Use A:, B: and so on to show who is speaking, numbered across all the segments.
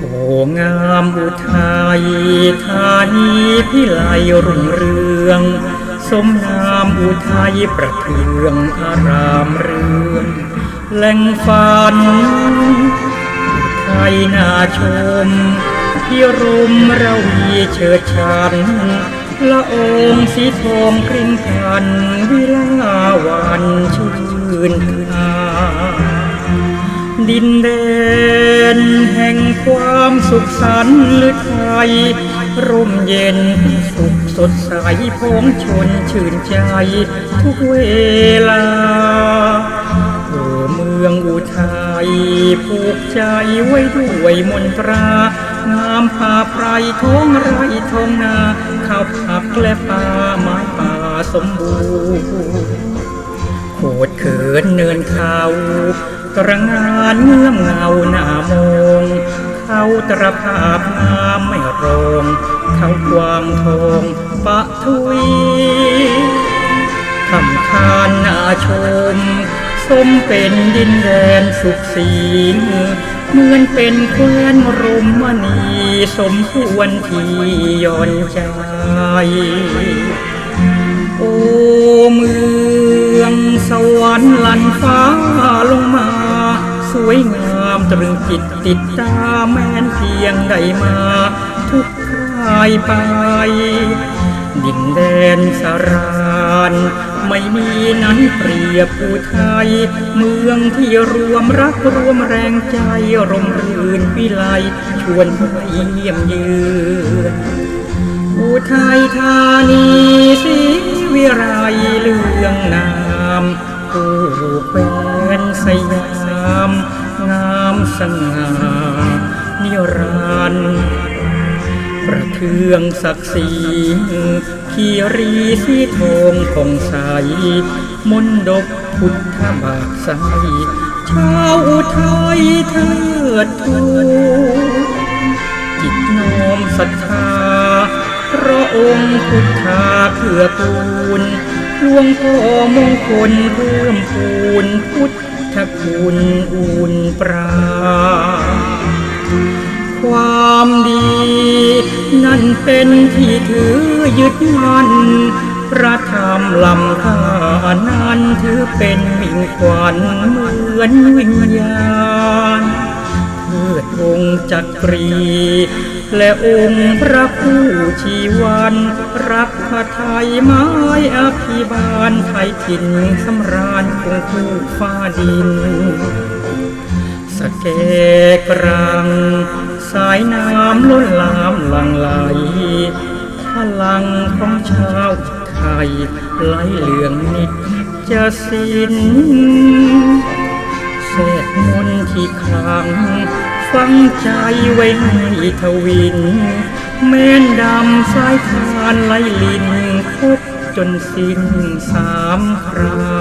A: โอ้งามอุทัยธานีพิไลรุ่งเรือง สมนามอุทัยประเทืองอารามเรือง แหล่งฝันอุทัยน่าชม ที่รุมระวีเชิดชันละองสีทองกริ่งพันวิลาวันชื่นทาดินแดนแห่งความสุขสันต์หรือไทยร่มเย็นสุขสดใสพงชนชื่นใจทุกเวลา มืองอุทัยผูกใจไว้ด้วยมนตรางามป่าไพรท้องไร่ทองนาข้าวผักและป่าไม้ป่าสมบูรณ์โคดเขินเนินเขาตระงานเงื่อมเงาหน้ามองเขาตระภาพงามไม่รองเขากวางทองปะทุย สมเป็นดินแดนสุขสีเหมือนเป็นแคว้นรมมณีสมควรที่ย่อนใจโอ้เมืองสวรรค์ลันฟ้าลงมา สวยงามตรึงจิตติดตาแม้นเพียงได้มา ทุกครายไป ดินแดนสารานไม่มีนั้นเปรียบอุทัยเมืองที่รวมรักรวมแรงใจร่มรื่นวิไลชวนไปเยี่ยมเยือนอุทัยธานีสีวิไรเลืองนามผู้เป็นสยาม งามสง่านิรันดร์ ประเทืองศักดิ์ศรีขีรีสีทองของใสมนดบพุทธบาทใสชาวอุทัยเทิดทูนจิตน้อมศรัทธาพระองค์พุทธาเพื่อปูนหลวงพ่อมงคลเพิ่มปูนพุทธคุณอุ่นปรา ความดี นั่นเป็นที่ถือยึดมั่นพระธรรมลำค่านั้นถือเป็นมิ่งขวัญเหมือนวิญญาณเทิดองค์จักรี และองค์พระผู้ชีวันรักพระไทยไม้อภิบาลไทยถิ่นสำราญคงคู่ฟ้าดิน สะแกกรัง สายน้ำล้นลามหลังไหล พลังของชาวไทยไหลเหลืองนิดจะสิ้นแทรกมนที่คลังฟังใจไว้ให้ทวิน แม่นดำสายทานไหลลินคบจนสิ้นสามครา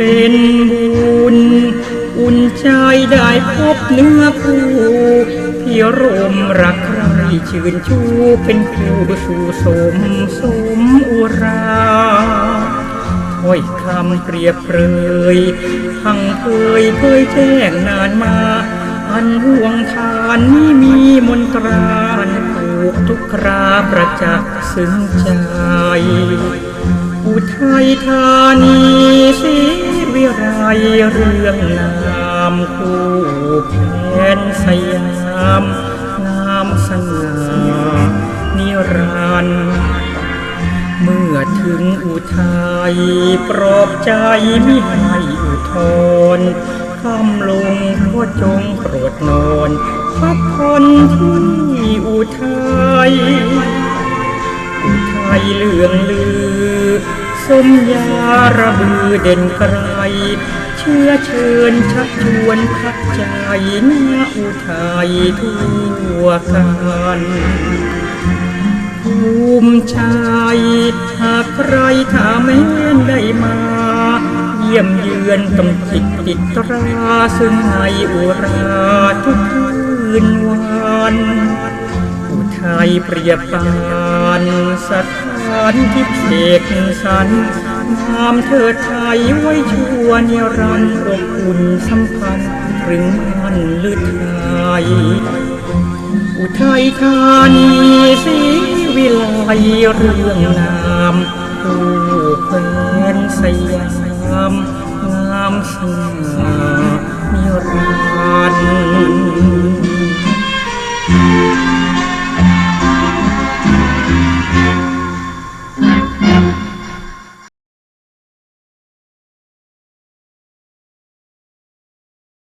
A: เป็นบุญ อุ่นใจได้พบเนื้อคู่พี่รมรักใครชื่นชูเป็นคู่สู่สมสมอุราถ้อยคำเปรียบเปรยพังเคยเคยแจ้งนานมา อันห่วงทานนี้มีมนตราผูกทุกคราประจักษ์ซึ้งใจ อุทัยธานีสี วิไรเรื่องนามคู่แผนสยามงามสง่านิรันดร์เมื่อถึงอุทัยปลอบใจมิให้อุทธรคำลงก็จงโปรดนอนพักผ่อนที่อุทัยอุทัยเลื่องลือ สมยาระบือเด่นไกรเชื่อเชิญชักชวนพักใจเนื้ออุทัยทั่วกันภูมิใจหากใครถ้าแม้นได้มายยี่ยมเยือนต้องติดติดตราซึ่งในอุราทุกคืนวัน อุทัยเปรียบปานสถา นที่เสกสรรงามเถิดไทยไว้ชัวนิรันดร์อบอุ่นสัมพันธ์ถึงมันลือไทยอุทัยธานีสีวิไลเรื่องนามผู้แควนสยามงามสง่านิรันดร์